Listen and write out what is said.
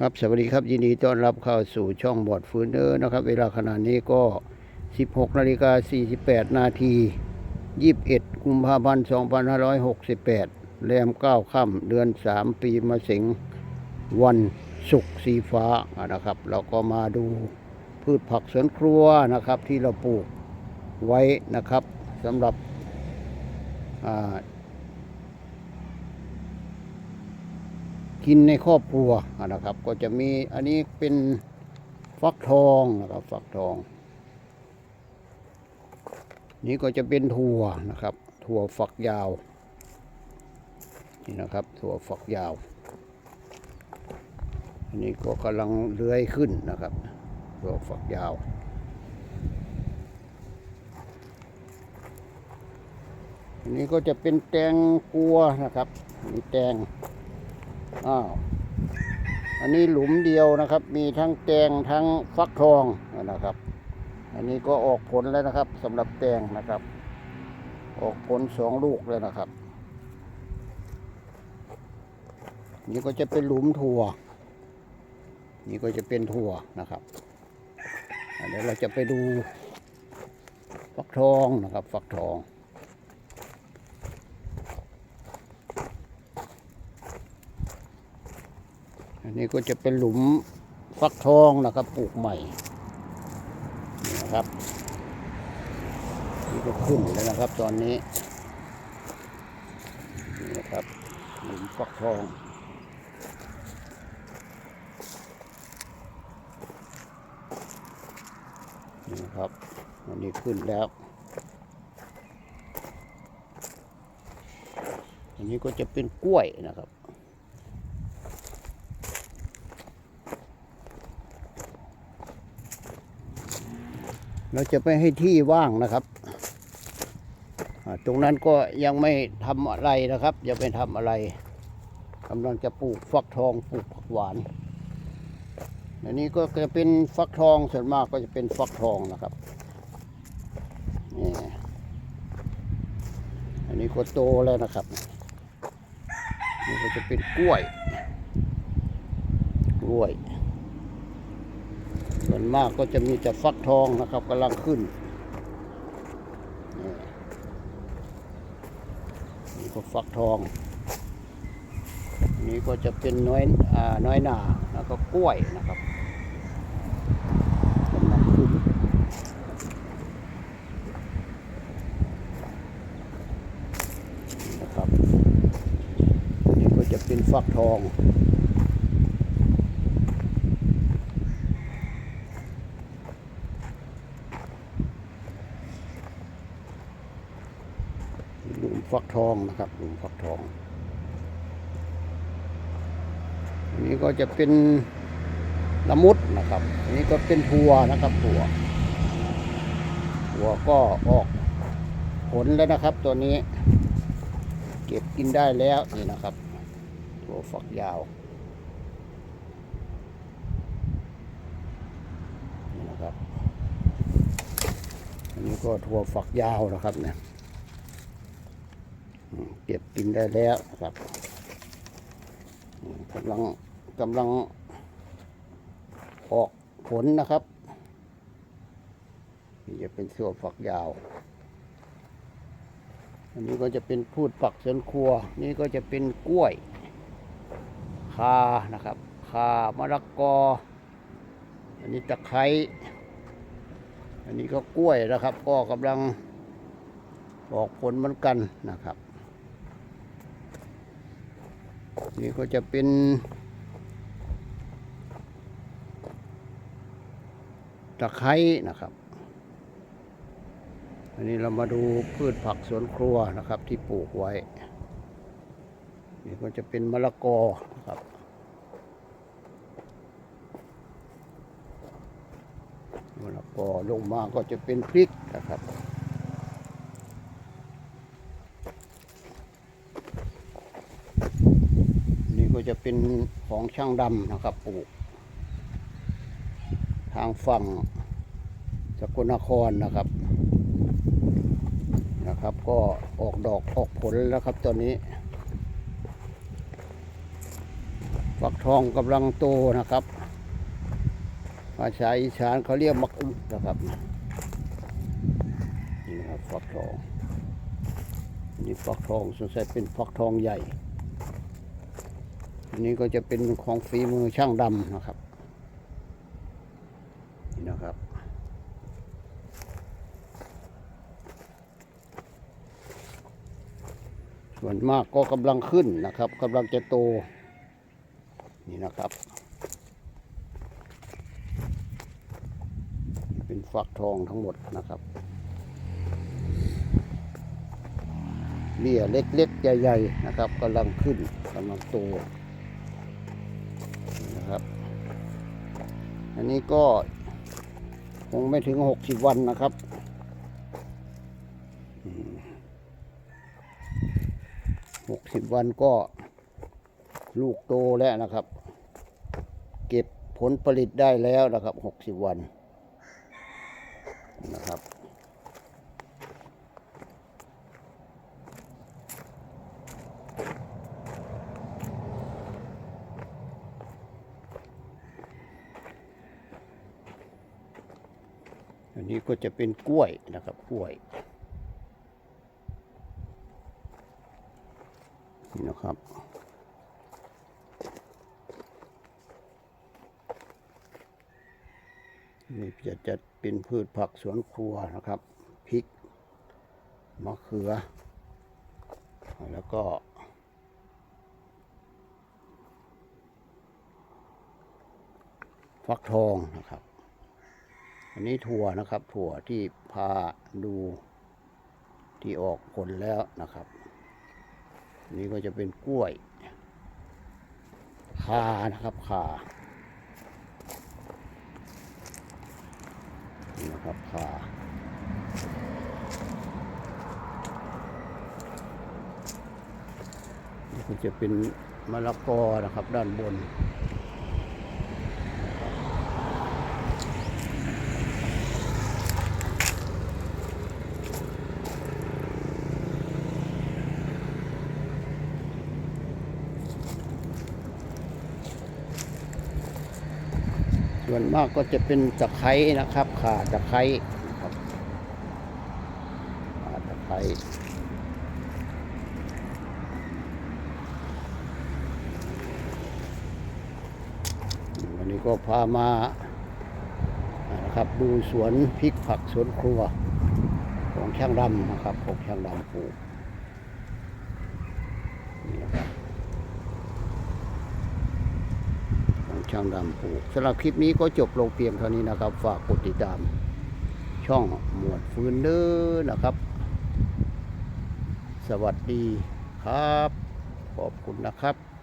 ครับสวัสดีครับยินดีต้อนรับเข้าสู่ช่องบอดฟืนเดอร์นะครับ เวลาขณะนี้ก็ 16นาฬิกา48 นาที 21 กุมภาพันธ์ 2568 แรม 9 ค่ำเดือน 3 ปีมะเสงวันศุกร์สีฟ้านะครับ เราก็มาดูพืชผักสวนครัวนะครับที่เราปลูกไว้นะครับสำหรับอ่า กินในครอบครัวนะครับ ก็จะมีอันนี้เป็นฟักทองนะครับฟักทอง นี่ก็จะเป็นถั่วนะครับ ถั่วฝักยาว นี่นะครับ ถั่วฝักยาว อันนี้ก็กำลังเลื้อยขึ้นนะครับ ถั่วฝักยาวอันนี้ก็จะเป็นแตงกัวนะครับมีแตง อ้าวอันนี้หลุมเดียวนะครับ มีทั้งแตงทั้งฟักทองนะครับ อันนี้ก็ออกผลแล้วนะครับสำหรับแตงนะครับ ออกผลสองลูกเลยนะครับ นี่ก็จะเป็นหลุมถั่ว นี่ก็จะเป็นถั่วนะครับเดี๋ยวเราจะไปดูฟักทองนะครับ ฟักทอง นนี้ก็จะเป็นหลุมฟักทองนะครับปลูกใหม่นะครับนี่ก็ขึ้นแล้วนะครับตอนนี้นี่นะครับหลุมฟักทองนี่นะครับอันนี้ขึ้นแล้ว อันนี้ก็จะเป็นกล้วยนะครับ เราจะไปให้ที่ว่างนะครับ ตรงนั้นก็ยังไม่ทำอะไรนะครับ ยังไม่ทำอะไรกำลังจะปลูกฟักทองปลูกผักหวานอันนี้ก็จะเป็นฟักทองส่วนมากก็จะเป็นฟักทองนะครับนี่อันนี้ก็โตแล้วนะครับ นี่ก็จะเป็นกล้วย กล้วย ส่วนมากก็จะมีแต่ฟักทองนะครับกำลังขึ้นนี่ก็ฟักทองนนี้ก็จะเป็นน้อยอ่าน้อยหนาแล้วก็กล้วยนะครับกำลังขึ้นนะครับนนี้ก็จะเป็นฟักทอง ฟักทองนะครับหลุมฟักทองอันนี้ก็จะเป็นละมุดนะครับ อันนี้ก็เป็นถั่วนะครับถั่วถั่วก็ออกผลแล้วนะครับ ตัวนี้ เก็บกินได้แล้วนี่นะครับถั่วฝักยาวนี่นะครับ อันนี้ก็ถั่วฝักยาวนะครับเนี่ย เก็บกินได้แล้วครับกำลังกำลังออกผลนะครับนี่จะเป็นส่วนฝักยาว อันนี้ก็จะเป็นพืชผักสวนครัว นี่ก็จะเป็นกล้วย คานะครับคามะละกอ อันนี้ตะไคร้อันนี้ก็กล้วยนะครับ ก็กำลังออกผลเหมือนกันนะครับ นี่ก็จะเป็น ตะไคร้นะครับ อันนี้เรามาดูพืชผักสวนครัวนะครับ ที่ปลูกไว้ นี่ก็จะเป็นมะละกอนะครับมะละกอลงมาก็จะเป็นพริกนะครับ นี่ก็ จะเป็นของช่างดำนะครับปลูก ทางฝั่งสกลนครนะครับนะครับ ก็ออกดอกออกผลแล้วครับตอนนี้ฟักทองกำลังโตนะครับภาษาอีสานเขาเรียกมักอึนะครับนี่ครับฟักทองนี่ฟักทองสงสัยเป็นฟักทองใหญ่ อันนี้ก็จะเป็นของฝีมือช่างดำนะครับนี่นะครับ ส่วนมากก็กำลังขึ้นนะครับกำลังจะโตนี่นะครับ เป็นฟักทองทั้งหมดนะครับเบี้ยเล็กๆใหญ่ๆนะครับกำลังขึ้นกำลังโต อันนี้ก็คงไม่ถึงหกสิบวันนะครับ หกสิบวันก็ลูกโตแล้วนะครับ เก็บผลผลิตได้แล้วนะครับหกสิบวันนะครับ อั นนี้ก็จะเป็นกล้วยนะครับกล้วยนี่นะครับนี่จะจะเป็นพืชผักสวนครัวนะครับพริกมะเขือ แล้วก็ฟักทองนะครับ อันนี้ถั่วนะครับ ถั่วที่พาดูที่ออกผลแล้วนะครับอันนี้ก็จะเป็นกล้วยคานะครับคานี่นะครับคานี่ก็จะเป็นมะละกอนะครับด้านบน ส่วนมากก็จะเป็นตะไคร้นะครับข่าตะไคร้นะครับข่าตะไคร้วันนี้ก็พามานะครับดูสวนพริกผักสวนครัว ของช่างดำนะครับของช่างดำปลูกนี่นะครับ ของ ช่างดำผูกสำหรับคลิปนี้ก็จบลงเพียงเท่านี้นะครับ ฝากกดติดตาม ช่องหมวดฟืนเด้อนะครับ สวัสดีครับ ขอบคุณนะครับ